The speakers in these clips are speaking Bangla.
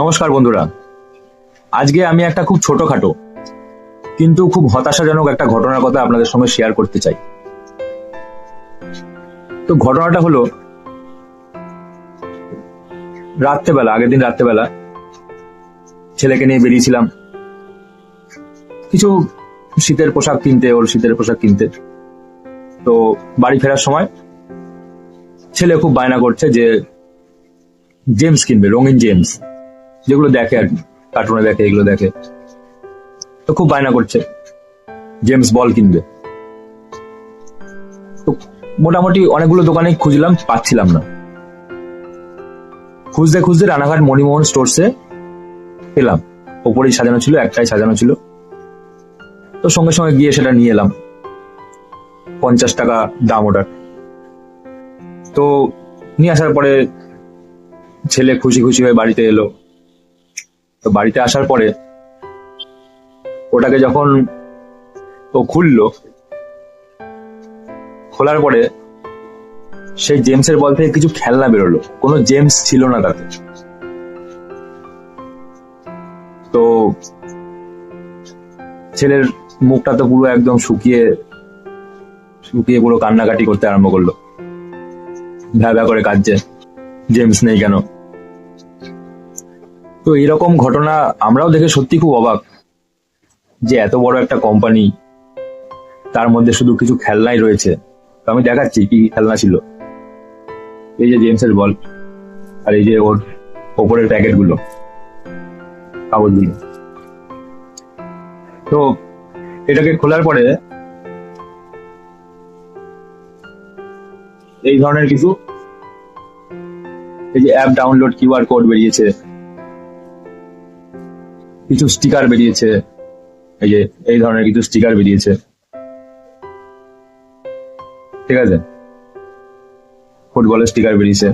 নমস্কার বন্ধুরা। আজকে আমি একটা খুব ছোটখাটো, কিন্তু খুব হতাশাজনক একটা ঘটনার কথা আপনাদের সঙ্গে শেয়ার করতে চাই। তো ঘটনাটা হলো, রাত্রেবেলা, আগের দিন রাত্রেবেলা, ছেলেকে নিয়ে বেরিয়েছিলাম। কিছু শীতের পোশাক কিনতে, ওর শীতের পোশাক কিনতে। তো বাড়ি ফেরার সময়, ছেলে খুব বায়না করছে যে জেমস কিনবে, রঙিন জেমস যেগুলো দেখে আর কার্টুনে দেখে, এগুলো দেখে। তো খুব বায়না করছে। জেমস বল কিনবে। মোটামুটি অনেকগুলো দোকানে খুঁজলাম, পাচ্ছিলাম না। খুঁজতে খুঁজতে রানাঘাট মণিমোহন স্টোরসে পেলাম ওপরেই সাজানো ছিল, একটাই সাজানো ছিল। তো সঙ্গে সঙ্গে গিয়ে সেটা নিয়ে এলাম। পঞ্চাশ টাকা দাম ওটার। তো নিয়ে আসার পরে ছেলে খুশি খুশি হয়ে বাড়িতে এলো। তো বাড়িতে আসার পরে ওটাকে যখন ও খুললো, খোলার পরে সেই জেমসের বল থেকে কিছু খেলনা বেরোলো। কোনো জেমস ছিল না তাতে। তো ছেলের মুখটা তো পুরো একদম শুকিয়ে শুকিয়ে পুরো কান্নাকাটি করতে আরম্ভ করল। ভ্যা ভ্যা করে কাঁদছে। জেমস নেই কেন? তো এরকম ঘটনা আমরাও দেখে সত্যি খুব অবাক যে এত বড় একটা কোম্পানি তার মধ্যে শুধু কিছু খেলনাই রয়েছে। তো আমি দেখাচ্ছি কি খেলনা ছিল। এই যে জেমসের বল আর এই যে ওর ওপরের প্যাকেটগুলো কাগজগুলো। তো এটাকে খোলার পরে এই ধরনের কিছু, এই যে অ্যাপ ডাউনলোড কিউআর কোড বেরিয়েছে। কিছু স্টিকার বেরিয়েছে। এই যে, এই ধরনের কিছু স্টিকার বেরিয়েছে। ঠিক আছে? ফুটবলের স্টিকার বেরিয়েছে।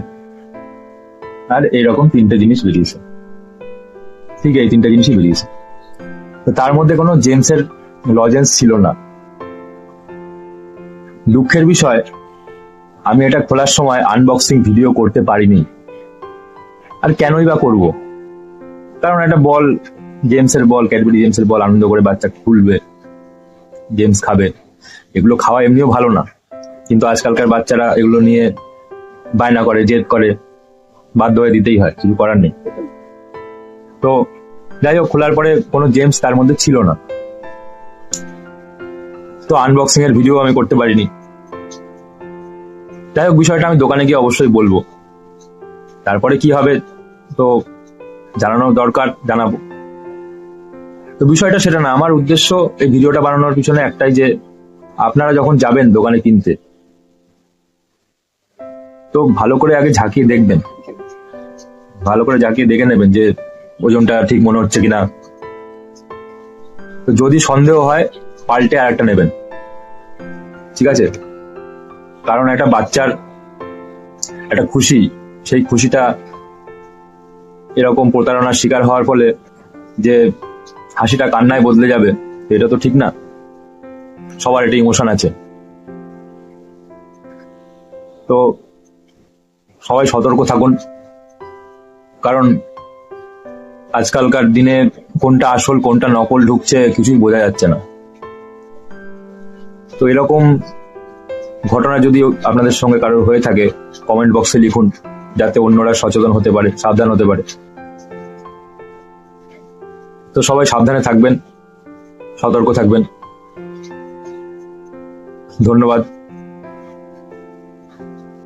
আর এইরকম তিনটে জিনিস বেরিয়েছে। ঠিক এই তিনটে জিনিসই বেরিয়েছে। তো তার মধ্যে কোনো জেমসের লজেন্স ছিল না। দুঃখের বিষয়, আমি এটা খোলার সময় আনবক্সিং ভিডিও করতে পারিনি। আর কেনই বা করব? কারণ একটা বল জেমসের বল ক্যাডবেরি জেমসের বল আনন্দ করে বাচ্চা খুলবে জেমস খাবে। এগুলো খাওয়া এমনিও ভালো না। কিন্তু আজকালকার বাচ্চারা এগুলো নিয়ে বায়না করে, জেদ করে। বাধ্য হয়ে দিতেই হয়, কিছু করার নেই। তো যাই হোক, খোলার পরে কোনো জেমস তার মধ্যে ছিল না। তো আনবক্সিং এর ভিডিও আমি করতে পারিনি। যাই হোক, বিষয়টা আমি দোকানে গিয়ে অবশ্যই বলব। তারপরে কি হবে, তো জানানো দরকার, জানাব। তো বিষয়টা সেটা না, আমার উদ্দেশ্য এই ভিডিওটা বানানোর পিছনে একটাই যে আপনারা যখন যাবেন দোকানে কিনতে, তো ভালো করে আগে ঝাঁকিয়ে দেখবেন। ভালো করে ঝাঁকিয়ে দেখে নেবেন যে ওজনটা ঠিক মনে হচ্ছে কিনা। তো যদি সন্দেহ হয়, পাল্টে আর একটা নেবেন। ঠিক আছে? কারণ একটা বাচ্চার একটা খুশি, সেই খুশিটা এরকম প্রতারণার শিকার হওয়ার ফলে যে হাসিটা কান্নায় বদলে যাবে, এটা তো ঠিক না। সবার একটা ইমোশন আছে। তো সবাই সতর্ক থাকুন। কারণ আজকালকার দিনে কোনটা আসল, কোনটা নকল ঢুকছে, কিছুই বোঝা যাচ্ছে না। তো এরকম ঘটনা যদি আপনাদের সঙ্গে কারোর হয়ে থাকে কমেন্ট বক্সে লিখুন, যাতে অন্যরা সচেতন হতে পারে, সাবধান হতে পারে। তো সবাই সাবধানে থাকবেন সতর্ক থাকবেন। ধন্যবাদ।